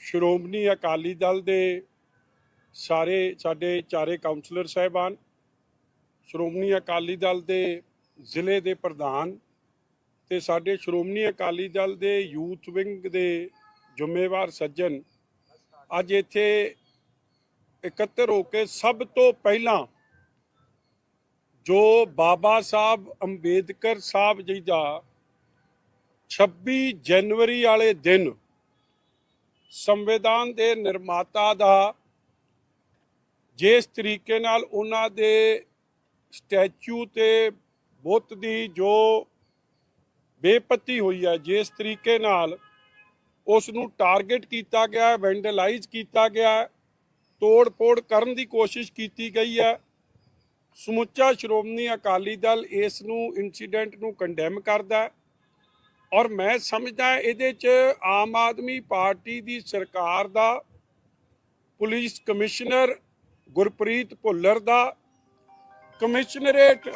ਸ਼੍ਰੋਮਣੀ ਅਕਾਲੀ ਦਲ ਦੇ ਸਾਰੇ ਸਾਡੇ ਚਾਰੇ ਕਾਉਂਸਲਰ ਸਾਹਿਬਾਨ, ਸ਼੍ਰੋਮਣੀ ਅਕਾਲੀ ਦਲ ਦੇ ਜ਼ਿਲ੍ਹੇ ਦੇ ਪ੍ਰਧਾਨ ਤੇ ਸਾਡੇ ਸ਼੍ਰੋਮਣੀ ਅਕਾਲੀ ਦਲ ਦੇ ਯੂਥ ਵਿੰਗ ਦੇ ਜ਼ਿੰਮੇਵਾਰ ਸੱਜਣ ਅੱਜ ਇੱਥੇ ਇਕੱਤਰ ਹੋ ਕੇ ਸਭ ਤੋਂ ਪਹਿਲਾਂ ਜੋ ਬਾਬਾ ਸਾਹਿਬ ਅੰਬੇਦਕਰ ਸਾਹਿਬ ਜੀ ਦਾ 26 ਜਨਵਰੀ ਵਾਲੇ ਦਿਨ ਸੰਵਿਧਾਨ ਦੇ ਨਿਰਮਾਤਾ ਦਾ ਜਿਸ ਤਰੀਕੇ ਨਾਲ ਉਹਨਾਂ ਦੇ ਸਟੈਚੂ ਤੇ ਬੁੱਤ ਦੀ ਜੋ ਬੇਪਤੀ ਹੋਈ ਹੈ, ਜਿਸ ਤਰੀਕੇ ਨਾਲ ਉਸ ਨੂੰ ਟਾਰਗੇਟ ਕੀਤਾ ਗਿਆ, ਵੈਂਡਲਾਈਜ਼ ਕੀਤਾ ਗਿਆ, ਤੋੜ-ਫੋੜ ਕਰਨ ਦੀ ਕੋਸ਼ਿਸ਼ ਕੀਤੀ ਗਈ ਹੈ, ਸਮੁੱਚਾ ਸ਼੍ਰੋਮਣੀ ਅਕਾਲੀ ਦਲ ਇਸ ਨੂੰ ਇਨਸੀਡੈਂਟ ਨੂੰ ਕੰਡੈਮ ਕਰਦਾ ਹੈ। ਔਰ ਮੈਂ ਸਮਝਦਾ ਇਹਦੇ 'ਚ ਆਮ ਆਦਮੀ ਪਾਰਟੀ ਦੀ ਸਰਕਾਰ ਦਾ, ਪੁਲਿਸ ਕਮਿਸ਼ਨਰ ਗੁਰਪ੍ਰੀਤ ਭੁੱਲਰ ਦਾ, ਕਮਿਸ਼ਨਰੇਟ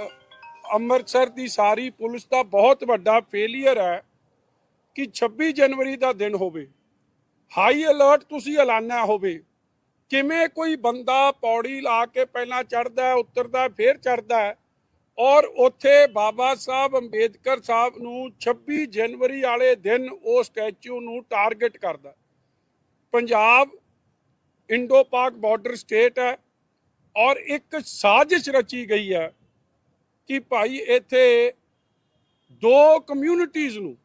ਅੰਮ੍ਰਿਤਸਰ ਦੀ ਸਾਰੀ ਪੁਲਿਸ ਦਾ ਬਹੁਤ ਵੱਡਾ ਫੇਲਿਅਰ ਹੈ ਕਿ 26 ਜਨਵਰੀ ਦਾ ਦਿਨ ਹੋਵੇ। ਹਾਈ ਅਲਰਟ ਤੁਸੀਂ ਐਲਾਨਿਆ ਹੋਵੇ। ਕਿਵੇਂ ਕੋਈ ਬੰਦਾ ਪੌੜੀ ਲਾ ਕੇ ਪਹਿਲਾਂ ਚੜਦਾ ਉਤਰਦਾ, ਫਿਰ ਚੜਦਾ ਔਰ ਉੱਥੇ ਬਾਬਾ ਸਾਹਿਬ ਅੰਬੇਦਕਰ ਸਾਹਿਬ ਨੂੰ 26 ਜਨਵਰੀ ਵਾਲੇ ਦਿਨ ਉਹ ਸਟੈਚੂ ਨੂੰ ਟਾਰਗੇਟ ਕਰਦਾ। Punjab Indo Pak border state ਹੈ ਔਰ ਇੱਕ ਸਾਜ਼ਿਸ਼ ਰਚੀ ਗਈ ਹੈ ਕਿ ਭਾਈ ਇੱਥੇ ਦੋ ਕਮਿਊਨਿਟੀਆਂ ਨੂੰ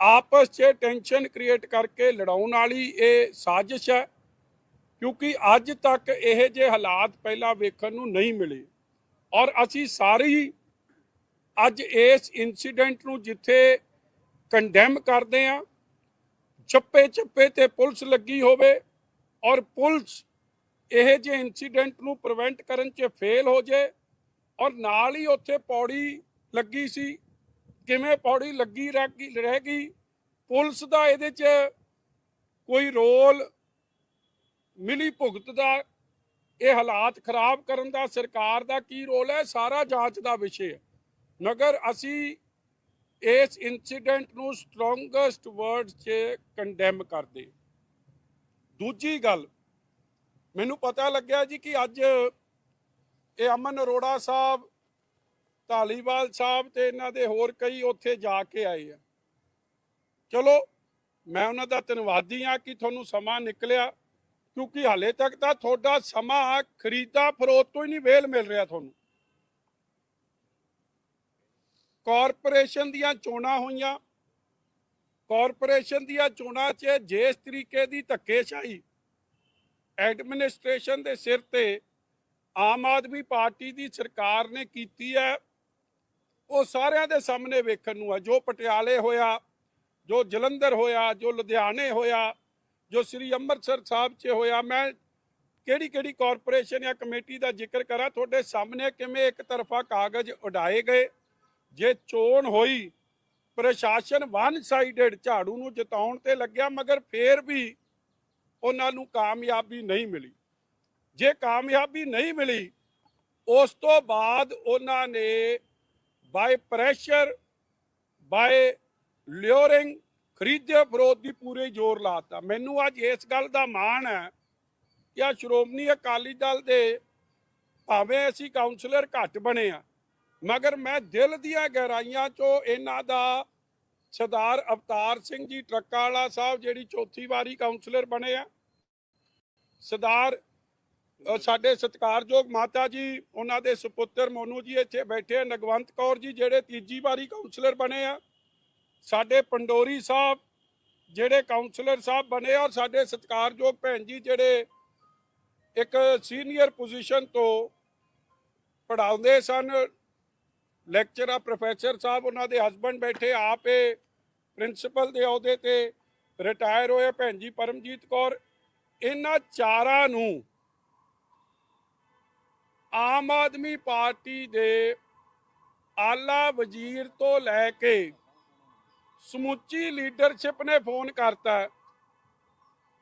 ਆਪਸ 'ਚ ਟੈਨਸ਼ਨ ਕ੍ਰੀਏਟ ਕਰਕੇ ਲੜਾਉਣ ਵਾਲੀ ਇਹ ਸਾਜ਼ਿਸ਼ ਹੈ ਕਿਉਂਕਿ ਅੱਜ ਤੱਕ ਇਹ ਜੇ ਹਾਲਾਤ ਪਹਿਲਾਂ ਵੇਖਣ ਨੂੰ ਨਹੀਂ ਮਿਲੇ। ਔਰ ਅਸੀਂ ਸਾਰੀ ਅੱਜ ਇਸ ਇਨਸੀਡੈਂਟ ਨੂੰ ਜਿੱਥੇ ਕੰਡੈਮ ਕਰਦੇ ਆ ਚੱਪੇ ਚੱਪੇ ਤੇ ਪੁਲਿਸ ਲੱਗੀ ਹੋਵੇ ਔਰ ਪੁਲਿਸ ਇਹ ਜੇ ਇਨਸੀਡੈਂਟ ਨੂੰ ਪ੍ਰੀਵੈਂਟ ਕਰਨ 'ਚ ਫੇਲ ਹੋ ਜੇ ਔਰ ਨਾਲ ਹੀ ਉੱਥੇ ਪੌੜੀ ਲੱਗੀ ਸੀ, ਕਿਵੇਂ ਪੌੜੀ ਲੱਗੀ ਰਹਿ ਗਈ ਰਹਿ ਗਈ, ਪੁਲਿਸ ਦਾ ਇਹਦੇ 'ਚ ਕੋਈ ਰੋਲ ਮਿਲੀ ਭੁਗਤ ਦਾ ਇਹ ਹਾਲਾਤ ਖਰਾਬ ਕਰਨ ਦਾ ਸਰਕਾਰ ਦਾ ਕੀ ਰੋਲ ਹੈ? ਸਾਰਾ ਜਾਂਚ ਦਾ ਵਿਸ਼ੇ ਹੈ। ਮਗਰ ਅਸੀਂ ਇਸ ਇਨਸੀਡੈਂਟ ਨੂੰ ਸਟਰੋਂਗੈਸਟ ਵਰਡ 'ਚ ਕੰਡੈਮ ਕਰਦੇ ਦੂਜੀ ਗੱਲ, ਮੈਨੂੰ ਪਤਾ ਲੱਗਿਆ ਜੀ ਕਿ ਅੱਜ ਇਹ ਅਮਨ ਅਰੋੜਾ ਸਾਹਿਬ, ਧਾਲੀਵਾਲ ਸਾਹਿਬ ਤੇ ਇਹਨਾਂ ਦੇ ਹੋਰ ਕਈ ਉੱਥੇ ਜਾ ਕੇ ਆਏ ਆ। ਚਲੋ, ਮੈਂ ਉਹਨਾਂ ਦਾ ਧੰਨਵਾਦੀ ਆ ਕਿ ਤੁਹਾਨੂੰ ਸਮਾਂ ਨਿਕਲਿਆ। ਕਿਉਂਕਿ ਹਾਲੇ ਤੱਕ ਤਾਂ ਤੁਹਾਡਾ ਸਮਾਂ ਖਰੀਦਾ ਫਰੋਤ ਤੋਂ ਹੀ ਨਹੀਂ ਵੇਲ ਮਿਲ ਰਿਹਾ ਤੁਹਾਨੂੰ। ਕਾਰਪੋਰੇਸ਼ਨ ਦੀਆਂ ਚੋਣਾਂ ਹੋਈਆਂ। ਕਾਰਪੋਰੇਸ਼ਨ ਦੀਆਂ ਚੋਣਾਂ 'ਚ ਜਿਸ ਤਰੀਕੇ ਦੀ ਧੱਕੇਸ਼ਾਹੀ ਐਡਮਿਨਿਸਟ੍ਰੇਸ਼ਨ ਦੇ ਸਿਰ ਤੇ ਆਮ ਆਦਮੀ ਪਾਰਟੀ ਦੀ ਸਰਕਾਰ ਨੇ ਕੀਤੀ ਹੈ, ਉਹ ਸਾਰਿਆਂ ਦੇ ਸਾਹਮਣੇ ਵੇਖਣ ਨੂੰ ਹੈ। ਜੋ ਪਟਿਆਲੇ ਹੋਇਆ, ਜੋ ਜਲੰਧਰ ਹੋਇਆ, ਜੋ ਲੁਧਿਆਣੇ ਹੋਇਆ ਜੋ ਸ੍ਰੀ ਅੰਮ੍ਰਿਤਸਰ ਸਾਹਿਬ 'ਚ ਹੋਇਆ, ਮੈਂ ਕਿਹੜੀ ਕਿਹੜੀ ਕਾਰਪੋਰੇਸ਼ਨ ਜਾਂ ਕਮੇਟੀ ਦਾ ਜ਼ਿਕਰ ਕਰਾਂ, ਤੁਹਾਡੇ ਸਾਹਮਣੇ ਕਿਵੇਂ ਇੱਕ ਤਰਫਾ ਕਾਗਜ਼ ਉਡਾਏ ਗਏ? ਜੇ ਚੋਣ ਹੋਈ, ਪ੍ਰਸ਼ਾਸਨ ਵਨ ਸਾਈਡਡ ਝਾੜੂ ਨੂੰ ਜਿਤਾਉਣ ਤੇ ਲੱਗਿਆ, ਮਗਰ ਫੇਰ ਵੀ ਉਹਨਾਂ ਨੂੰ ਕਾਮਯਾਬੀ ਨਹੀਂ ਮਿਲੀ। ਜੇ ਕਾਮਯਾਬੀ ਨਹੀਂ ਮਿਲੀ, ਉਸ ਤੋਂ ਬਾਅਦ ਉਹਨਾਂ ਨੇ ਬਾਈ ਪ੍ਰੈਸ਼ਰ ਬਾਈ ਲਿਓਰਿੰਗ ਖਰੀਦੇ ਫਰੋਤ ਦੀ ਪੂਰੇ ਜ਼ੋਰ ਲਾਤਾ। ਮੈਨੂੰ ਅੱਜ ਇਸ ਗੱਲ ਦਾ ਮਾਣ ਹੈ ਕਿ ਆ ਸ਼੍ਰੋਮਣੀ ਅਕਾਲੀ ਦਲ ਦੇ ਭਾਵੇਂ ਅਸੀਂ ਕਾਉਂਸਲਰ ਘੱਟ ਬਣੇ ਆ ਮਗਰ ਮੈਂ ਦਿਲ ਦੀਆਂ ਗਹਿਰਾਈਆਂ ਚੋਂ ਇਹਨਾਂ ਦਾ ਸਰਦਾਰ ਅਵਤਾਰ ਸਿੰਘ ਜੀ ਟਰੱਕਾ ਵਾਲਾ ਸਾਹਿਬ, ਜਿਹੜੀ ਚੌਥੀ ਵਾਰੀ ਕਾਉਂਸਲਰ ਬਣੇ ਆ, ਸਰਦਾਰ ਸਾਡੇ ਸਤਿਕਾਰਯੋਗ ਮਾਤਾ ਜੀ, ਉਹਨਾਂ ਦੇ ਸੁਪੁੱਤਰ ਮੋਨੂ ਜੀ ਇੱਥੇ ਬੈਠੇ ਆ, ਨਗਵੰਤ ਕੌਰ ਜੀ, ਜਿਹੜੇ ਤੀਜੀ ਵਾਰੀ ਕਾਉਂਸਲਰ ਬਣੇ ਆ। ਸਾਡੇ ਪੰਡੋਰੀ ਸਾਹਿਬ ਜਿਹੜੇ ਕਾਉਂਸਲਰ ਸਾਹਿਬ ਬਣੇ ਔਰ ਸਾਡੇ ਸਤਿਕਾਰਯੋਗ ਭੈਣ ਜੀ ਜਿਹੜੇ ਇੱਕ ਸੀਨੀਅਰ ਪੋਜੀਸ਼ਨ ਤੋਂ ਪੜਾਉਂਦੇ ਸਨ ਲੈਕਚਰਰ ਪ੍ਰੋਫੈਸਰ ਸਾਹਿਬ ਉਹਨਾਂ ਦੇ ਹਸਬੰਡ ਬੈਠੇ, ਆਪੇ ਪ੍ਰਿੰਸੀਪਲ ਦੇ ਅਹੁਦੇ ਤੇ ਰਿਟਾਇਰ ਹੋਏ ਭੈਣ ਜੀ ਪਰਮਜੀਤ ਕੌਰ। ਇਹਨਾਂ ਚਾਰਾਂ ਨੂੰ ਆਮ ਆਦਮੀ ਪਾਰਟੀ ਦੇ ਆਲਾ ਵਜ਼ੀਰ ਤੋਂ ਲੈ ਕੇ ਸਮੁੱਚੀ ਲੀਡਰਸ਼ਿਪ ਨੇ ਫੋਨ ਕਰਤਾ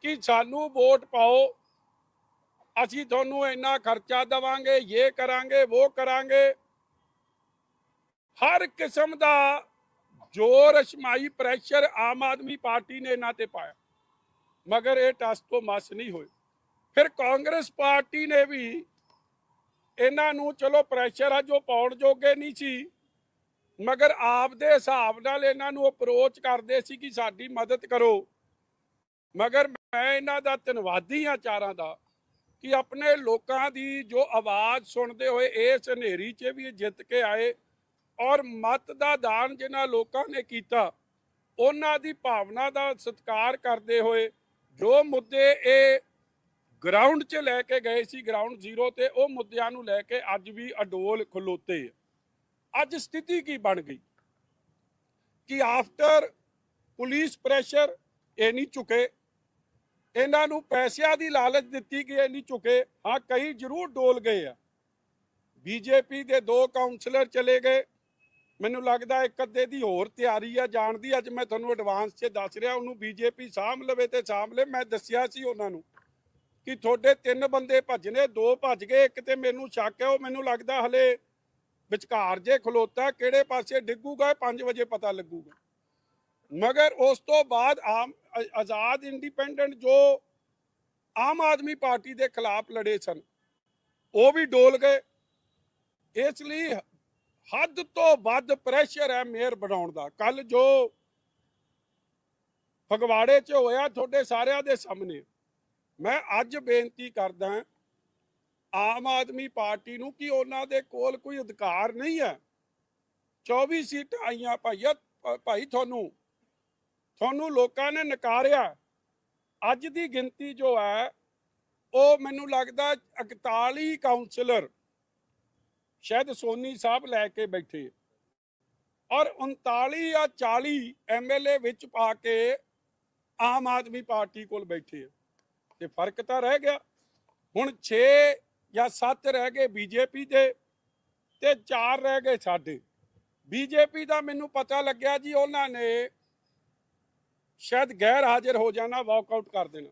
ਕਿ ਸਾਨੂੰ ਵੋਟ ਪਾਓ। ਅਸੀਂ ਤੁਹਾਨੂੰ ਇੰਨਾ ਖਰਚਾ ਦੇਵਾਂਗੇ ਇਹ ਕਰਾਂਗੇ ਉਹ ਕਰਾਂਗੇ। ਹਰ ਕਿਸਮ ਦਾ ਜ਼ੋਰ ਅਸ਼ਮਾਈ ਪ੍ਰੈਸ਼ਰ ਆਮ ਆਦਮੀ ਪਾਰਟੀ ਨੇ ਇਹਨਾਂ ਤੇ ਪਾਇਆ। ਮਗਰ ਇਹ ਟਸ ਤੋਂ ਮਸ ਨਹੀਂ ਹੋਏ। ਫਿਰ ਕਾਂਗਰਸ ਪਾਰਟੀ ਨੇ ਵੀ ਇਹਨਾਂ ਨੂੰ, ਚਲੋ ਪ੍ਰੈਸ਼ਰ ਆ ਜੋ ਪਾਉਣ ਜੋਗੇ ਨਹੀਂ ਸੀ ਮਗਰ ਆਪ ਦੇ ਹਿਸਾਬ ਨਾਲ ਇਹਨਾਂ ਨੂੰ ਅਪਰੋਚ ਕਰਦੇ ਸੀ ਕਿ ਸਾਡੀ ਮਦਦ ਕਰੋ ਮਗਰ ਮੈਂ ਇਹਨਾਂ ਦਾ ਧੰਨਵਾਦੀ ਆ ਚਾਰਾਂ ਦਾ ਕਿ ਆਪਣੇ ਲੋਕਾਂ ਦੀ ਜੋ ਆਵਾਜ਼ ਸੁਣਦੇ ਹੋਏ ਇਸ ਹਨੇਰੀ 'ਚ ਵੀ ਜਿੱਤ ਕੇ ਆਏ ਔਰ ਮਤ ਦਾ ਦਾਨ ਜਿਨ੍ਹਾਂ ਲੋਕਾਂ ਨੇ ਕੀਤਾ, ਉਹਨਾਂ ਦੀ ਭਾਵਨਾ ਦਾ ਸਤਿਕਾਰ ਕਰਦੇ ਹੋਏ ਜੋ ਮੁੱਦੇ ਇਹ ਗਰਾਊਂਡ 'ਚ ਲੈ ਕੇ ਗਏ ਸੀ ਗਰਾਊਂਡ ਜ਼ੀਰੋ ਤੇ ਉਹ ਮੁੱਦਿਆਂ ਨੂੰ ਲੈ ਕੇ ਅੱਜ ਵੀ ਅਡੋਲ ਖਲੋਤੇ ਆ। ਅੱਜ ਸਥਿਤੀ ਕੀ ਬਣ ਗਈ? ਕਿ ਆਫਟਰ ਪੁਲਿਸ ਪ੍ਰੈਸ਼ਰ ਇਹ ਨਹੀਂ ਝੁਕੇ, ਇਹਨਾਂ ਨੂੰ ਪੈਸਿਆਂ ਦੀ ਲਾਲਚ ਦਿੱਤੀ ਕਿ ਇਹ ਨਹੀਂ ਝੁਕੇ, ਹਾਂ, ਕਈ ਜ਼ਰੂਰ ਡੋਲ ਗਏ ਆ। ਬੀਜੇਪੀ ਦੇ ਦੋ ਕਾਉਂਸਲਰ ਚਲੇ ਗਏ। ਮੈਨੂੰ ਲੱਗਦਾ ਇੱਕ ਅੱਧੇ ਦੀ ਹੋਰ ਤਿਆਰੀ ਆ, ਜਾਣ ਦੀ। ਅੱਜ ਮੈਂ ਤੁਹਾਨੂੰ ਐਡਵਾਂਸ 'ਚ ਦੱਸ ਰਿਹਾ, ਉਹਨੂੰ ਬੀਜੇਪੀ ਸਾਂਭ ਲਵੇ ਤੇ ਸਾਂਭ ਲੇ। ਮੈਂ ਦੱਸਿਆ ਸੀ ਉਹਨਾਂ ਨੂੰ ਕਿ ਤੁਹਾਡੇ ਤਿੰਨ ਬੰਦੇ ਭੱਜਨੇ ਦੋ ਭੱਜ ਗਏ, ਇੱਕ ਤੇ ਮੈਨੂੰ ਸ਼ੱਕ ਹੈ, ਉਹ ਮੈਨੂੰ ਲੱਗਦਾ ਹਲੇ ਵਿਚਕਾਰ ਜੇ ਖਲੋਤਾ, ਕਿਹੜੇ ਪਾਸੇ ਡਿੱਗੂਗਾ 5 ਵਜੇ ਪਤਾ ਲੱਗੂਗਾ। ਮਗਰ ਉਸ ਤੋਂ ਬਾਅਦ ਆਮ ਆਜ਼ਾਦ ਇੰਡੀਪੈਂਡੈਂਟ ਜੋ ਆਮ ਆਦਮੀ ਪਾਰਟੀ ਦੇ ਖਿਲਾਫ ਲੜੇ ਸਨ, ਉਹ ਵੀ ਡੋਲ ਗਏ। ਇਸ ਲਈ ਹੱਦ ਤੋਂ ਵੱਧ ਪ੍ਰੈਸ਼ਰ ਹੈ ਮੇਅਰ ਬਣਾਉਣ ਦਾ। ਕੱਲ ਜੋ ਫਗਵਾੜੇ 'ਚ ਹੋਇਆ ਤੁਹਾਡੇ ਸਾਰਿਆਂ ਦੇ ਸਾਹਮਣੇ, ਮੈਂ ਅੱਜ ਬੇਨਤੀ ਕਰਦਾ ਆਮ ਆਦਮੀ ਪਾਰਟੀ ਨੂੰ ਕਿ ਉਹਨਾਂ ਦੇ ਕੋਲ ਕੋਈ ਅਧਿਕਾਰ ਨਹੀਂ ਹੈ? 24 ਸੀਟਾਂ ਆਈਆਂ ਭਾਈਆ ਭਾਈ ਤੁਹਾਨੂੰ ਤੁਹਾਨੂੰ ਲੋਕਾਂ ਨੇ ਨਕਾਰਿਆ। ਅੱਜ ਦੀ ਗਿਣਤੀ ਜੋ ਹੈ, ਉਹ ਮੈਨੂੰ ਲੱਗਦਾ 41 ਕਾਉਂਸਲਰ ਸ਼ਾਇਦ ਸੋਨੀ ਸਾਹਿਬ ਲੈ ਕੇ ਬੈਠੇ। ਔਰ 39 ਜਾਂ 40 ਐਮਐਲਏ ਵਿੱਚ ਪਾ ਕੇ ਆਮ ਆਦਮੀ ਪਾਰਟੀ ਕੋਲ ਬੈਠੇ। ਤੇ ਫ਼ਰਕ ਤਾਂ ਰਹਿ ਗਿਆ। ਹੁਣ 6 ਜਾਂ ਸੱਤ ਰਹਿ ਗਏ ਬੀਜੇਪੀ ਦੇ ਤੇ ਚਾਰ ਰਹਿ ਗਏ ਸਾਡੇ। ਬੀਜੇਪੀ ਦਾ ਮੈਨੂੰ ਪਤਾ ਲੱਗਿਆ ਜੀ, ਉਹਨਾਂ ਨੇ ਸ਼ਾਇਦ ਗੈਰ ਹਾਜ਼ਰ ਹੋ ਜਾਣਾ ਵਾਕਆਊਟ ਕਰ ਦੇਣਾ।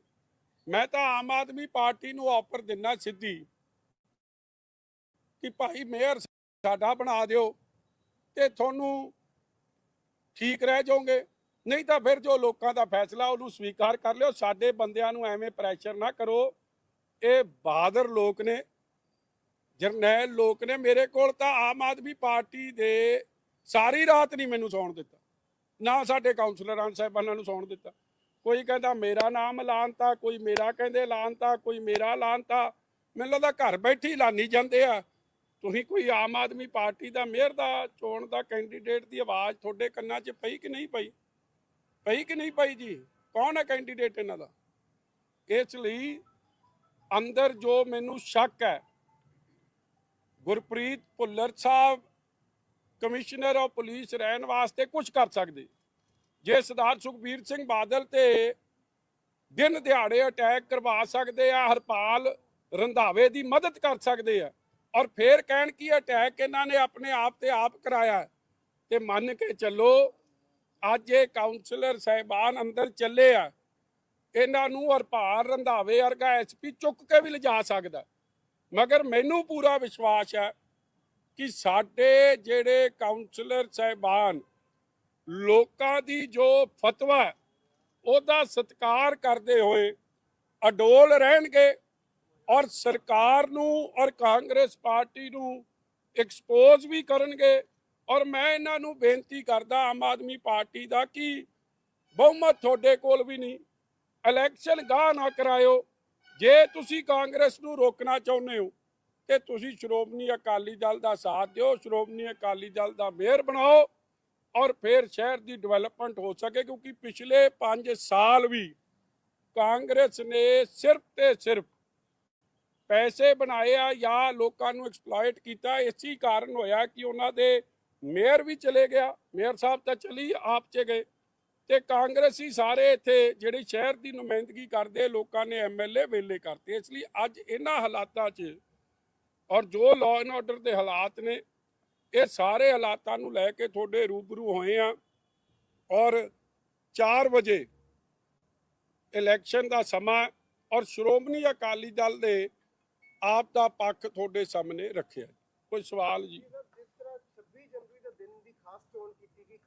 ਮੈਂ ਤਾਂ ਆਮ ਆਦਮੀ ਪਾਰਟੀ ਨੂੰ ਆਫਰ ਦਿੰਨਾ ਸਿੱਧੀ ਕਿ ਭਾਈ ਮੇਅਰ ਸਾਡਾ ਬਣਾ ਦਿਓ ਤੇ ਤੁਹਾਨੂੰ ਠੀਕ ਰਹਿ ਜਾਓਗੇ। ਨਹੀਂ ਤਾਂ ਫਿਰ ਜੋ ਲੋਕਾਂ ਦਾ ਫੈਸਲਾ, ਉਹਨੂੰ ਸਵੀਕਾਰ ਕਰ ਲਿਓ। ਸਾਡੇ ਬੰਦਿਆਂ ਨੂੰ ਐਵੇਂ ਪ੍ਰੈਸ਼ਰ ਨਾ ਕਰੋ। ਇਹ ਬਹਾਦਰ ਲੋਕ ਨੇ। ਜਰਨੈਲ ਲੋਕ ਨੇ ਮੇਰੇ ਕੋਲ ਤਾਂ ਆਮ ਆਦਮੀ ਪਾਰਟੀ ਦੇ ਸਾਰੀ ਰਾਤ ਨਹੀਂ ਮੈਨੂੰ ਸੌਣ ਦਿੱਤਾ। ਨਾ ਸਾਡੇ ਕਾਉਂਸਲਰਾਂ ਸਾਹਿਬਾਨਾਂ ਨੂੰ ਸੌਣ ਦਿੱਤਾ। ਕੋਈ ਕਹਿੰਦਾ ਮੇਰਾ ਨਾਮ ਐਲਾਨਤਾ ਕੋਈ ਮੇਰਾ ਕਹਿੰਦੇ ਐਲਾਨਤਾ ਕੋਈ ਮੇਰਾ ਐਲਾਨਤਾ ਮੈਨੂੰ ਲੱਗਦਾ ਘਰ ਬੈਠੀ ਐਲਾਨੀ ਜਾਂਦੇ ਆ। ਤੁਸੀਂ ਕੋਈ ਆਮ ਆਦਮੀ ਪਾਰਟੀ ਦਾ ਮੇਅਰ ਦਾ, ਚੋਣ ਦਾ ਕੈਂਡੀਡੇਟ ਦੀ ਆਵਾਜ਼ ਤੁਹਾਡੇ ਕੰਨਾਂ 'ਚ ਪਈ ਕਿ ਨਹੀਂ ਪਈ? ਪਈ ਕਿ ਨਹੀਂ ਪਈ ਜੀ? ਕੌਣ ਹੈ ਕੈਂਡੀਡੇਟ ਇਹਨਾਂ ਦਾ? ਇਸ ਲਈ ਅੰਦਰ ਜੋ ਮੈਨੂੰ ਸ਼ੱਕ ਹੈ ਗੁਰਪ੍ਰੀਤ ਭੁੱਲਰ ਸਾਹਿਬ, ਕਮਿਸ਼ਨਰ ਆਫ ਪੁਲਿਸ ਰਹਿਣ ਵਾਸਤੇ ਕੁਝ ਕਰ ਸਕਦੇ। ਜੇ ਸਰਦਾਰ ਸੁਖਬੀਰ ਸਿੰਘ ਬਾਦਲ ਤੇ ਦਿਨ ਦਿਹਾੜੇ ਅਟੈਕ ਕਰਵਾ ਸਕਦੇ ਆ, ਹਰਪਾਲ ਰੰਧਾਵੇ ਦੀ ਮਦਦ ਕਰ ਸਕਦੇ ਆ, ਔਰ ਫੇਰ ਕਹਿਣ ਕੀ ਅਟੈਕ ਇਹਨਾਂ ਨੇ ਆਪਣੇ ਆਪ ਤੇ ਆਪ ਕਰਾਇਆ ਤੇ ਮੰਨ ਕੇ ਚੱਲੋ ਅੱਜ ਇਹ ਕਾਉਂਸਲਰ ਸਹਿਬਾਨ ਅੰਦਰ ਚੱਲੇ ਆ, ਇਹਨਾਂ ਨੂੰ ਹਰਪਾਲ ਰੰਧਾਵੇ ਵਰਗਾ ਐਸਪੀ ਚੁੱਕ ਕੇ ਵੀ ਲਿਜਾ ਸਕਦਾ। ਮਗਰ ਮੈਨੂੰ ਪੂਰਾ ਵਿਸ਼ਵਾਸ ਹੈ ਕਿ ਸਾਡੇ ਜਿਹੜੇ ਕਾਉਂਸਲਰ ਸਹਿਬਾਨ ਲੋਕਾਂ ਦੀ ਜੋ ਫਤਵਾ ਉਹਦਾ ਸਤਿਕਾਰ ਕਰਦੇ ਹੋਏ ਅਡੋਲ ਰਹਿਣਗੇ ਔਰ ਸਰਕਾਰ ਨੂੰ ਔਰ ਕਾਂਗਰਸ ਪਾਰਟੀ ਨੂੰ ਐਕਸਪੋਜ਼ ਵੀ ਕਰਨਗੇ। ਔਰ ਮੈਂ ਇਹਨਾਂ ਨੂੰ ਬੇਨਤੀ ਕਰਦਾ ਆਮ ਆਦਮੀ ਪਾਰਟੀ ਦਾ ਕਿ ਬਹੁਮਤ ਤੁਹਾਡੇ ਕੋਲ ਵੀ ਨਹੀਂ ਇਲੈਕਸ਼ਨ ਗਾਹ ਨਾ ਕਰਾਇਓ। ਜੇ ਤੁਸੀਂ ਕਾਂਗਰਸ ਨੂੰ ਰੋਕਣਾ ਚਾਹੁੰਦੇ ਹੋ, ਤੇ ਤੁਸੀਂ ਸ਼੍ਰੋਮਣੀ ਅਕਾਲੀ ਦਲ ਦਾ ਸਾਥ ਦਿਓ, ਸ਼੍ਰੋਮਣੀ ਅਕਾਲੀ ਦਲ ਦਾ ਮੇਅਰ ਬਣਾਓ ਔਰ ਫਿਰ ਸ਼ਹਿਰ ਦੀ ਡਿਵੈਲਪਮੈਂਟ ਹੋ ਸਕੇ, ਕਿਉਂਕਿ ਪਿਛਲੇ 5 ਸਾਲ ਵੀ ਕਾਂਗਰਸ ਨੇ ਸਿਰਫ ਤੇ ਸਿਰਫ ਪੈਸੇ ਬਣਾਏ ਆ ਜਾਂ ਲੋਕਾਂ ਨੂੰ ਐਕਸਪਲੋਇਟ ਕੀਤਾ। ਇਸੇ ਕਾਰਨ ਹੋਇਆ ਕਿ ਉਹਨਾਂ ਦੇ ਮੇਅਰ ਵੀ ਚਲੇ ਗਿਆ। ਮੇਅਰ ਸਾਹਿਬ ਤਾਂ ਚਲੀ, ਆਪ ਚ ਗਏ। ਤੇ ਕਾਂਗਰਸੀ ਸਾਰੇ ਇੱਥੇ ਜਿਹੜੇ ਸ਼ਹਿਰ ਦੀ ਨੁਮਾਇੰਦਗੀ ਕਰਦੇ, ਲੋਕਾਂ ਨੇ ਐਮਐਲਏ ਵੇਲੇ ਕਰਤੇ। ਇਸ ਲਈ ਅੱਜ ਇਹਨਾਂ ਹਾਲਾਤਾਂ 'ਚ ਔਰ ਜੋ ਲਾਅ ਐਂਡ ਆਰਡਰ ਦੇ ਹਾਲਾਤ ਨੇ, ਇਹ ਸਾਰੇ ਹਾਲਾਤਾਂ ਨੂੰ ਲੈ ਕੇ ਤੁਹਾਡੇ ਰੂਬਰੂ ਹੋਏ ਆ। ਔਰ 4 ਵਜੇ ਇਲੈਕਸ਼ਨ ਦਾ ਸਮਾਂ ਔਰ ਸ਼੍ਰੋਮਣੀ ਅਕਾਲੀ ਦਲ ਦੇ ਆਪ ਦਾ ਪੱਖ ਤੁਹਾਡੇ ਸਾਹਮਣੇ ਰੱਖਿਆ। ਕੋਈ ਸਵਾਲ ਜੀ ਜਿਸ ਤਰ੍ਹਾਂ 26 ਜਨਵਰੀ ਦੇ ਦਿਨ ਦੀ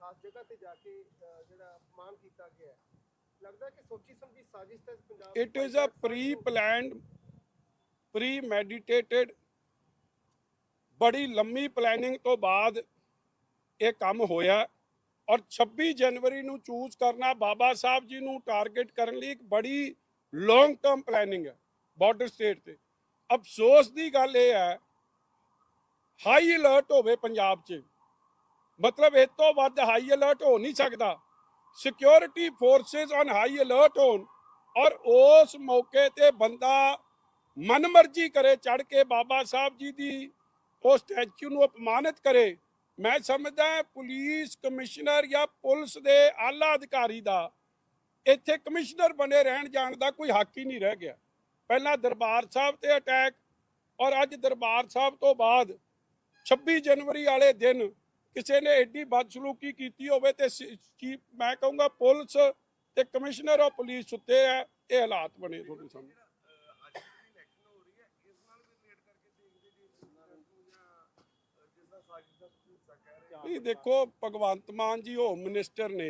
ਖਾਸ ਜਗ੍ਹਾ ਤੇ ਜਾ ਕੇ ਅ, ਜਿਹੜਾ ਅਪਮਾਨ ਕੀਤਾ ਗਿਆ ਹੈ। ਲੱਗਦਾ ਕਿ ਸੋਚੀ ਸਮਝੀ ਸਾਜ਼ਿਸ਼ ਹੈ Punjab it is a pre planned premeditated ਬੜੀ ਲੰਮੀ ਪਲੈਨਿੰਗ ਤੋਂ ਬਾਅਦ ਇਹ ਕੰਮ ਹੋਇਆ ਔਰ 26 ਜਨਵਰੀ ਨੂੰ ਚੂਜ਼ ਕਰਨਾ ਬਾਬਾ ਸਾਹਿਬ ਜੀ ਨੂੰ ਟਾਰਗੇਟ ਕਰਨ ਲਈ ਇੱਕ ਬੜੀ ਲੌਂਗ ਟਰਮ ਪਲੈਨਿੰਗ ਹੈ ਬਾਰਡਰ ਸਟੇਟ ਤੇ। ਅਫਸੋਸ ਦੀ ਗੱਲ ਇਹ ਹੈ ਹਾਈ ਅਲਰਟ ਹੋਵੇ ਪੰਜਾਬ 'ਚ। ਮਤਲਬ ਇਹ ਤੋਂ ਵੱਧ ਹਾਈ ਅਲਰਟ ਹੋ ਨਹੀਂ ਸਕਦਾ। Security forces on high alert ਹੋਣ ਔਰ ਉਸ ਮੌਕੇ ਤੇ ਬੰਦਾ ਮਨਮਰਜ਼ੀ ਕਰੇ ਚੜ ਕੇ ਬਾਬਾ ਸਾਹਿਬ ਜੀ ਦੀ ਉਹ ਸਟੈਚੂ ਨੂੰ ਅਪਮਾਨਿਤ ਕਰੇ। ਮੈਂ ਸਮਝਦਾ ਹਾਂ ਪੁਲਿਸ ਕਮਿਸ਼ਨਰ ਜਾਂ ਪੁਲਿਸ ਦੇ ਆਲਾ ਅਧਿਕਾਰੀ ਦਾ ਇੱਥੇ ਕਮਿਸ਼ਨਰ ਬਣੇ ਰਹਿਣ ਜਾਣ ਦਾ ਕੋਈ ਹੱਕ ਹੀ ਨਹੀਂ ਰਹਿ ਗਿਆ। ਪਹਿਲਾਂ ਦਰਬਾਰ ਸਾਹਿਬ ਤੇ ਅਟੈਕ ਔਰ ਅੱਜ ਦਰਬਾਰ ਸਾਹਿਬ ਤੋਂ ਬਾਅਦ 26 ਜਨਵਰੀ ਵਾਲੇ ਦਿਨ ਕਿਸੇ ਨੇ ਐਡੀ ਬਦਸਲੂਕੀ ਕੀਤੀ ਹੋਵੇ ਤੇ ਚੀਫ ਮੈਂ ਕਹੂੰਗਾ ਪੁਲਿਸ ਤੇ ਕਮਿਸ਼ਨਰ ਆਫ ਪੁਲਿਸ ਸੁੱਤੇ ਆ ਇਹ ਹਾਲਾਤ ਬਣੇ ਤੁਹਾਡੇ ਸਾਹਮਣੇ। ਅੱਜ ਦੇਖੋ, ਭਗਵੰਤ ਮਾਨ ਜੀ ਹੋਮ ਮਿਨਿਸਟਰ ਨੇ।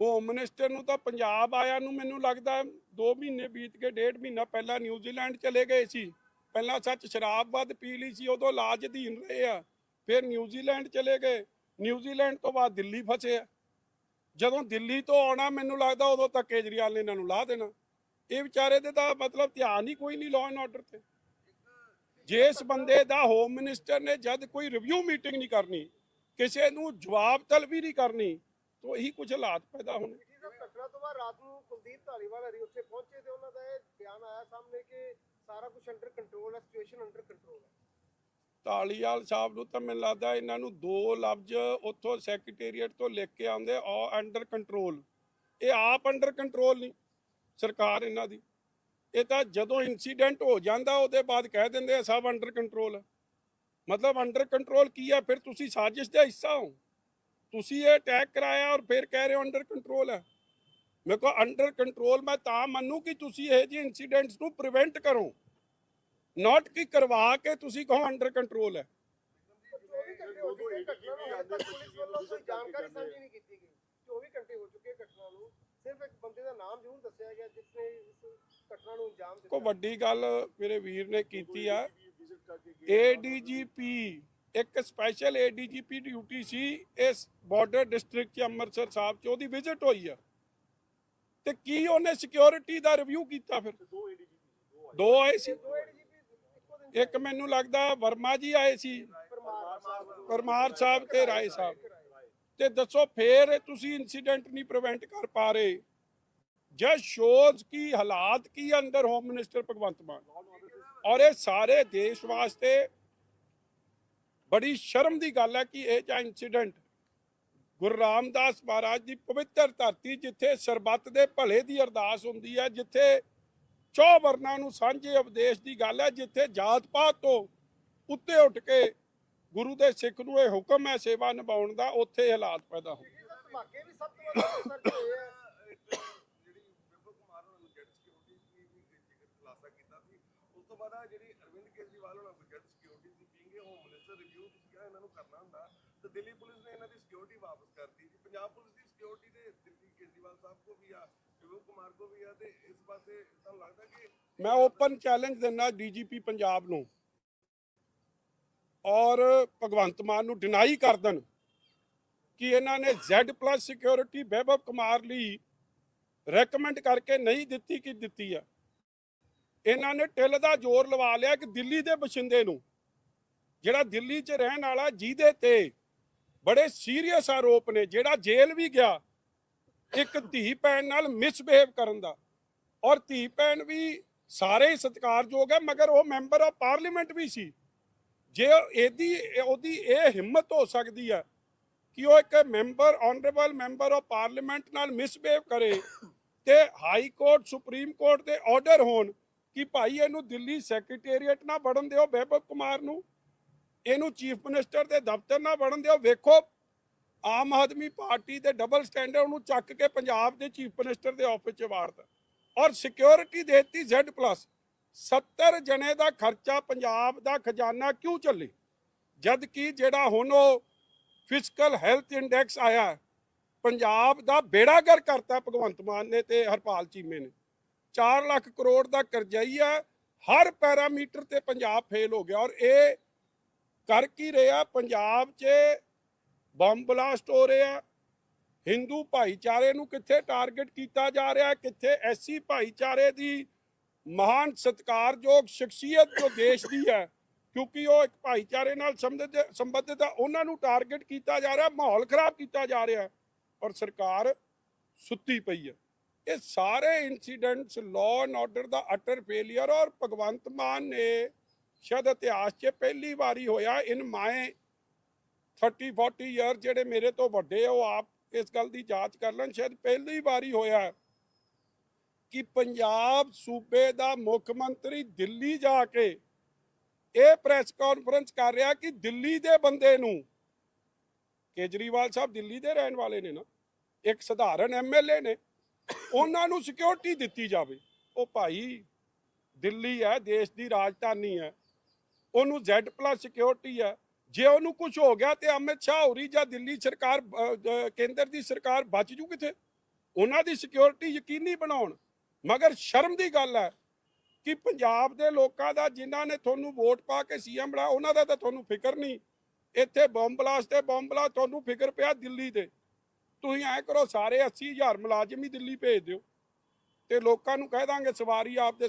ਹੋਮ ਮਿਨਿਸਟਰ ਨੂੰ ਤਾਂ ਪੰਜਾਬ ਆਇਆ ਨੂੰ ਮੈਨੂੰ ਲੱਗਦਾ 2 ਮਹੀਨੇ ਬੀਤ ਕੇ ਡੇਢ ਮਹੀਨਾ ਪਹਿਲਾਂ ਨਿਊਜ਼ੀਲੈਂਡ ਚਲੇ ਗਏ ਸੀ। ਪਹਿਲਾਂ ਸੱਚ ਸ਼ਰਾਬ ਵੱਧ ਪੀ ਲਈ ਸੀ, ਉਦੋਂ ਲਾਜ ਅਧੀਨ ਰਹੇ ਆ। ਫਿਰ ਨਿਊਜ਼ੀਲੈਂਡ ਚਲੇ ਗਏ। ਨਿਊਜ਼ੀਲੈਂਡ ਤੋਂ ਬਾਅਦ ਦਿੱਲੀ ਫਸੇ ਆ। ਜਦੋਂ ਦਿੱਲੀ ਤੋਂ ਆਉਣਾ, ਮੈਨੂੰ ਲੱਗਦਾ ਉਦੋਂ ਤੱਕ ਕੇਜਰੀਵਾਲ ਨੇ ਇਹਨਾਂ ਨੂੰ ਲਾ ਦੇਣਾ। ਇਹ ਵਿਚਾਰੇ ਦੇ ਤਾਂ ਮਤਲਬ ਧਿਆਨ ਹੀ ਕੋਈ ਨਹੀਂ ਲਾਅ ਐਂਡ ਆਰਡਰ ਤੇ। ਜਿਸ ਬੰਦੇ ਦਾ ਹੋਮ ਮਿਨਿਸਟਰ ਨੇ ਜਦ ਕੋਈ ਰਿਵਿਊ ਮੀਟਿੰਗ ਨਹੀਂ ਕਰਨੀ, ਕਿਸੇ ਨੂੰ ਜਵਾਬ ਤਲਬੀ ਨਹੀਂ ਕਰਨੀ, ਤਾਂ ਇਹੀ ਕੁਝ ਹਾਲਾਤ ਪੈਦਾ ਹੋਣੇ। ਜੀ ਸਾਹਿਬ ਘਟਨਾ ਤੋਂ ਬਾਅਦ ਰਾਤ ਨੂੰ ਕੁਲਦੀਪ ਧਾਲੀਵਾਲ ਹਰੀ ਉੱਥੇ ਪਹੁੰਚੇ ਤੇ ਉਹਨਾਂ ਦਾ ਇਹ ਬਿਆਨ ਆਇਆ ਸਾਹਮਣੇ ਕਿ ਸਾਰਾ ਕੁਝ ਅੰਡਰ ਕੰਟਰੋਲ ਹੈ ਸਿਚੁਏਸ਼ਨ ਅੰਡਰ ਕੰਟਰੋਲ ਹੈ। ਢਾਲੀਵਾਲ ਸਾਹਿਬ ਨੂੰ ਤਾਂ ਮੈਨੂੰ ਲੱਗਦਾ ਇਹਨਾਂ ਨੂੰ ਦੋ ਲਫ਼ਜ਼ ਉੱਥੋਂ ਸੈਕਟਰੀਏਟ ਤੋਂ ਲਿਖ ਕੇ ਆਉਂਦੇ ਆ ਅੰਡਰ ਕੰਟਰੋਲ ਇਹ ਆਪ ਅੰਡਰ ਕੰਟਰੋਲ ਨਹੀਂ, ਸਰਕਾਰ ਇਹਨਾਂ ਦੀ। ਇਹ ਤਾਂ ਜਦੋਂ ਇਨਸੀਡੈਂਟ ਹੋ ਜਾਂਦਾ, ਉਹਦੇ ਬਾਅਦ ਕਹਿ ਦਿੰਦੇ ਆ, ਸਭ ਅੰਡਰ ਕੰਟਰੋਲ ਹੈ ਮਤਲਬ ਅੰਡਰ ਕੰਟਰੋਲ ਕੀ ਆ? ਫਿਰ ਤੁਸੀਂ ਸਾਜ਼ਿਸ਼ ਦਾ ਹਿੱਸਾ ਹੋ। ਤੁਸੀਂ ਇਹ ਅਟੈਕ ਕਰਾਇਆ ਔਰ ਫਿਰ ਕਹਿ ਰਹੇ ਹੋ ਅੰਡਰ ਕੰਟਰੋਲ ਹੈ ਮੇਰੇ ਕੋ ਅੰਡਰ ਕੰਟਰੋਲ ਮੈਂ ਤਾਂ ਮੰਨੂ ਕਿ ਤੁਸੀਂ ਇਹ ਜਿਹੇ ਇਨਸੀਡੈਂਟਸ ਨੂੰ ਪ੍ਰੀਵੈਂਟ ਕਰੋ। ਨਾਟ ਕਿ ਕਰਵਾ ਕੇ ਤੁਸੀਂ ਕਹੋ ਅੰਡਰ ਕੰਟਰੋਲ ਹੈ। 24 ਘੰਟੇ ਹੋ ਚੁੱਕੇ ਘਟਨਾ ਨੂੰ। ਹਾਲੇ ਤੱਕ ਪੁਲਿਸ ਵੱਲੋਂ ਕੋਈ ਜਾਣਕਾਰੀ ਸਾਂਝੀ ਨਹੀਂ ਕੀਤੀ ਗਈ 24 ਘੰਟੇ ਹੋ ਚੁੱਕੇ ਘਟਨਾ ਨੂੰ ਸਿਰਫ ਇੱਕ ਬੰਦੇ ਦਾ ਨਾਮ ਜ਼ਰੂਰ ਦੱਸਿਆ ਗਿਆ ਜਿਸ ਨੇ ਇਸ ਘਟਨਾ ਨੂੰ ਅੰਜਾਮ ਕੋ ਵੱਡੀ ਗੱਲ ਮੇਰੇ ਵੀਰ ਨੇ ਕੀਤੀ ਆ। ਏਡੀਜੀਪੀ ਇੱਕ ਸਪੈਸ਼ਲ ਏਡੀਜੀਪੀ ਡਿਊਟੀ ਸੀ। ਇਸ ਬਾਰਡਰ ਡਿਸਟ੍ਰਿਕਟ ਚ ਅੰਮ੍ਰਿਤਸਰ ਸਾਹਿਬ ਚ ਉਹਦੀ ਵਿਜ਼ਿਟ ਹੋਈ ਆ। ਤੇ ਕੀ ਉਹਨੇ ਸਿਕਿਉਰਿਟੀ ਦਾ ਰਿਵਿਊ ਕੀਤਾ ਫਿਰ? ਦੋ ਆਏ ਸੀ। ਇੱਕ ਮੈਨੂੰ ਲੱਗਦਾ ਵਰਮਾ ਜੀ ਆਏ ਸੀ। ਪਰਮਾਰ ਸਾਹਿਬ ਤੇ ਰਾਏ ਸਾਹਿਬ। ਤੇ ਦੱਸੋ, ਫੇਰ ਤੁਸੀਂ ਇਨਸੀਡੈਂਟ ਨਹੀਂ ਪ੍ਰੀਵੈਂਟ ਕਰ ਪਾ ਰਹੇ। ਜਸ ਸ਼ੋਜ਼ ਕੀ, ਹਾਲਾਤ ਕੀ ਅੰਦਰ ਹੋਮ ਮਿਨਿਸਟਰ ਭਗਵੰਤ ਮਾਨ? ਔਰ ਇਹ ਸਾਰੇ ਦੇਸ਼ ਵਾਸਤੇ ਬੜੀ ਸ਼ਰਮ ਦੀ ਗੱਲ ਹੈ ਕਿ ਇਹ ਜਾਂ ਇਨਸੀਡੈਂਟ ਗੁਰੂ ਰਾਮਦਾਸ ਮਹਾਰਾਜ ਦੀ ਪਵਿੱਤਰ ਧਰਤੀ ਜਿੱਥੇ ਸਰਬੱਤ ਦੇ ਭਲੇ ਦੀ ਅਰਦਾਸ ਹੁੰਦੀ ਹੈ, ਜਿੱਥੇ ਚੌ ਵਰਨਾਂ ਨੂੰ ਸਾਂਝੇ ਉਪਦੇਸ਼ ਦੀ ਗੱਲ ਹੈ, ਜਿੱਥੇ ਜਾਤ ਪਾਤ ਤੋਂ ਉੱਤੇ ਉੱਠ ਕੇ ਗੁਰੂ ਦੇ ਸਿੱਖ ਨੂੰ ਇਹ ਹੁਕਮ ਹੈ ਸੇਵਾ ਨਿਭਾਉਣ ਦਾ, ਉੱਥੇ ਇਹ ਹਾਲਾਤ ਪੈਦਾ ਹੋ ਧਮਾਕੇ ਵੀ ਸਭ ਤੋਂ ਵੱਧ ਸੱਚ ਹੋਏ ਆ। ਜਿਹੜੀ ਵਿਪਲ ਕੁਮਾਰ ਉਹਨਾਂ ਨੂੰ ਜੈਡ ਸਿਕਿਉਰਿਟੀ ਦੀ ਵੀ ਜ਼ਿਕਰ ਖੁਲਾਸਾ ਕੀਤਾ ਸੀ। ਉਸ ਤੋਂ ਬਾਅਦ ਆ ਜਿਹੜੀ ਅਰਵਿੰਦ ਕੇਜਰੀਵਾਲ ਉਹਨਾਂ ਨੂੰ ਜੈਡ ਸਿਕਿਉਰਿਟੀ ਦੀ ਬੀਂਗ ਹੋਮ ਮਿਨਿਸਟਰ ਰਿਵਿਊ ਤੁਸੀਂ ਕਿਹਾ ਇਹਨਾਂ ਨੂੰ ਕਰਨਾ ਹੁੰਦਾ। ਤੇ ਦਿੱਲੀ ਪੁਲਿਸ ਨੇ ਇਹਨਾਂ ਦੀ ਸਿਕਿਉਰਿਟੀ ਵਾਪਸ ਕਰਤੀ। ਜੀ ਪੰਜਾਬ ਪੁਲਿਸ ਦੀ ਸਿਕਿਉਰਿਟੀ ਦੇ ਦਿੱਲੀ ਕੇਜਰੀਵਾਲ ਸਾਹਿਬ ਕੋ ਵੀ ਆ। ਵਿਪਲ ਕੁਮਾਰ ਕੋ ਵੀ ਆ ਤੇ ਇਸ ਪਾਸੇ ਤੁਹਾਨੂੰ ਲੱਗਦਾ ਕਿ ਮੈਂ ਓਪਨ ਚੈਲੰਜ ਦਿੰਦਾ ਡੀਜੀਪੀ ਪੰਜਾਬ ਨੂੰ। ਔਰ ਭਗਵੰਤ ਮਾਨ ਨੂੰ ਡਿਨਾਈ ਕਰ ਦੇਣ ਕਿ ਇਹਨਾਂ ਨੇ Z+ ਸਿਕਿਉਰਿਟੀ ਵੈਭਵ ਕੁਮਾਰ ਲਈ ਰეკਮੈਂਡ ਕਰਕੇ ਨਹੀਂ ਦਿੱਤੀ ਕਿ ਦਿੱਤੀ ਆ। ਇਹਨਾਂ ਨੇ ਟਿਲ ਦਾ ਜ਼ੋਰ ਲਵਾ ਲਿਆ ਕਿ ਦਿੱਲੀ ਦੇ ਬਸ਼ਿੰਦੇ ਨੂੰ, ਜਿਹੜਾ ਦਿੱਲੀ 'ਚ ਰਹਿਣ ਵਾਲਾ ਜਿਹਦੇ ਤੇ ਬੜੇ ਸੀਰੀਅਸ ਆਰੋਪ ਨੇ, ਜਿਹੜਾ ਜੇਲ੍ਹ ਵੀ ਗਿਆ ਇੱਕ ਧੀ ਭੈਣ ਨਾਲ ਮਿਸਬਿਹੇਵ ਕਰਨ ਦਾ। ਔਰ ਧੀ ਭੈਣ ਵੀ ਸਾਰੇ ਹੀ ਸਤਿਕਾਰਯੋਗ ਹੈ, ਮਗਰ ਉਹ ਮੈਂਬਰ ਆਫ ਪਾਰਲੀਮੈਂਟ ਵੀ ਸੀ। ਜੇ ਇਹਦੀ, ਉਹਦੀ ਇਹ ਹਿੰਮਤ ਹੋ ਸਕਦੀ ਹੈ ਕਿ ਉਹ ਇੱਕ member honourable member of parliament ਨਾਲ ਮਿਸਬਿਹੇਵ ਕਰੇ ਤੇ ਹਾਈ ਕੋਰਟ, ਸੁਪਰੀਮ ਕੋਰਟ ਦੇ ਆਰਡਰ ਹੋਣ ਕਿ ਭਾਈ ਇਹਨੂੰ ਦਿੱਲੀ ਸੈਕਟਰੀਏਟ ਨਾ ਵੜਨ ਦਿਓ ਵੈਭਵ ਕੁਮਾਰ ਨੂੰ, ਇਹਨੂੰ ਚੀਫ ਮਿਨਿਸਟਰ ਦੇ ਦਫ਼ਤਰ ਨਾ ਵੜਨ ਦਿਓ। ਵੇਖੋ ਆਮ ਆਦਮੀ ਪਾਰਟੀ ਦੇ ਡਬਲ ਸਟੈਂਡਰਡ ਨੂੰ ਚੱਕ ਕੇ ਪੰਜਾਬ ਦੇ ਚੀਫ ਮਿਨਿਸਟਰ ਦੇ ਆਫਿਸ 'ਚ ਵਾਰਤਾ। ਔਰ ਸਿਕਿਉਰਿਟੀ ਦੇਤੀ Z+ 70 ਜਣੇ ਦਾ ਖਰਚਾ ਪੰਜਾਬ ਦਾ ਖਜ਼ਾਨਾ ਕਿਉਂ ਚੱਲੇ? ਜਦ ਕਿ ਜਿਹੜਾ ਹੁਣ ਉਹ ਫਿਸਕਲ ਹੈਲਥ ਇੰਡੈਕਸ ਆਇਆ, ਪੰਜਾਬ ਦਾ ਬੇੜਾਗਰ ਕਰਤਾ ਭਗਵੰਤ ਮਾਨ ਨੇ ਤੇ ਹਰਪਾਲ ਚੀਮੇ ਨੇ। 4 ਲੱਖ ਕਰੋੜ ਦਾ ਕਰਜਾਈਆ ਹਰ ਪੈਰਾਮੀਟਰ ਤੇ ਪੰਜਾਬ ਫੇਲ ਹੋ ਗਿਆ। ਔਰ ਇਹ ਕਰ ਕੀ ਰਿਹਾ? ਪੰਜਾਬ 'ਚ ਬੰਬ ਬਲਾਸਟ ਹੋ ਰਿਹਾ। ਹਿੰਦੂ ਭਾਈਚਾਰੇ ਨੂੰ ਕਿੱਥੇ ਟਾਰਗੇਟ ਕੀਤਾ ਜਾ ਰਿਹਾ ਹੈ ਕਿੱਥੇ ਐਸੀ ਭਾਈਚਾਰੇ ਦੀ ਮਹਾਨ ਸਤਿਕਾਰਯੋਗ ਸ਼ਖਸੀਅਤ ਜੋ ਦੇਸ਼ ਦੀ ਹੈ, ਕਿਉਂਕਿ ਉਹ ਇੱਕ ਭਾਈਚਾਰੇ ਨਾਲ ਸੰਬੰਧਿਤ ਸੰਬੰਧਿਤ ਹੈ, ਉਹਨਾਂ ਨੂੰ ਟਾਰਗੇਟ ਕੀਤਾ ਜਾ ਰਿਹਾ, ਮਾਹੌਲ ਖਰਾਬ ਕੀਤਾ ਜਾ ਰਿਹਾ ਔਰ ਸਰਕਾਰ ਸੁੱਤੀ ਪਈ ਹੈ। ਇਹ ਸਾਰੇ ਇਨਸੀਡੈਂਟਸ ਲਾਅ ਐਂਡ ਆਰਡਰ ਦਾ ਅਟਰ ਫੇਲਿਅਰ ਔਰ ਭਗਵੰਤ ਮਾਨ ਨੇ ਸ਼ਾਇਦ ਇਤਿਹਾਸ 'ਚ ਪਹਿਲੀ ਵਾਰੀ ਹੋਇਆ ਇਨ ਮਾਏ 30 40 ਇਅਰ ਜਿਹੜੇ ਮੇਰੇ ਤੋਂ ਵੱਡੇ ਆ, ਉਹ ਆਪ ਇਸ ਗੱਲ ਦੀ ਜਾਂਚ ਕਰ ਲੈਣ ਸ਼ਾਇਦ ਪਹਿਲੀ ਵਾਰੀ ਹੋਇਆ ਕਿ ਪੰਜਾਬ ਸੂਬੇ ਦਾ ਮੁੱਖ ਮੰਤਰੀ ਦਿੱਲੀ ਜਾ ਕੇ ਇਹ ਪ੍ਰੈਸ ਕਾਨਫਰੰਸ ਕਰ ਰਿਹਾ ਕਿ ਦਿੱਲੀ ਦੇ ਬੰਦੇ ਨੂੰ ਕੇਜਰੀਵਾਲ ਸਾਹਿਬ ਦਿੱਲੀ ਦੇ ਰਹਿਣ ਵਾਲੇ ਨੇ ਨਾ ਇੱਕ ਸਧਾਰਨ ਐਮਐਲਏ ਨੇ ਉਹਨਾਂ ਨੂੰ ਸਿਕਿਉਰਿਟੀ ਦਿੱਤੀ ਜਾਵੇ। ਉਹ ਭਾਈ ਦਿੱਲੀ ਹੈ ਦੇਸ਼ ਦੀ ਰਾਜਧਾਨੀ ਹੈ ਉਹਨੂੰ Z+ ਸਿਕਿਉਰਿਟੀ ਹੈ ਜੇ ਉਹਨੂੰ ਕੁਝ ਹੋ ਗਿਆ ਤੇ ਅਮਿਤ ਸ਼ਾਹ ਹੋਰੀ ਜਾਂ ਦਿੱਲੀ ਸਰਕਾਰ ਕੇਂਦਰ ਦੀ ਸਰਕਾਰ ਬਚ ਜੂ ਕਿਥੇ? ਉਹਨਾਂ ਦੀ ਸਿਕਿਉਰਿਟੀ ਯਕੀਨੀ ਬਣਾਉਣ। ਮਗਰ ਸ਼ਰਮ ਦੀ ਗੱਲ ਹੈ ਕਿ ਪੰਜਾਬ ਦੇ ਲੋਕਾਂ ਦਾ ਜਿਨ੍ਹਾਂ ਨੇ ਤੁਹਾਨੂੰ ਵੋਟ ਪਾ ਕੇ ਸੀਐਮ ਬਣਾ ਉਹਨਾਂ ਦਾ ਤਾਂ ਤੁਹਾਨੂੰ ਫਿਕਰ ਨਹੀਂ। ਇੱਥੇ ਬੰਬ ਬਲਾਸਟ ਤੇ ਬੰਬ ਬਲਾਸਟ ਤੁਹਾਨੂੰ ਫਿਕਰ ਪਿਆ ਦਿੱਲੀ ਦੇ ਤੁਸੀਂ ਐ ਕਰੋ, ਸਾਰੇ 80000 ਮੁਲਾਜ਼ਮ ਹੀ ਦਿੱਲੀ ਭੇਜ ਦਿਓ। ਤੇ ਲੋਕਾਂ ਨੂੰ ਕਹਿ ਦਾਂਗੇ, ਸਵਾਰੀ ਆਪ ਦੇ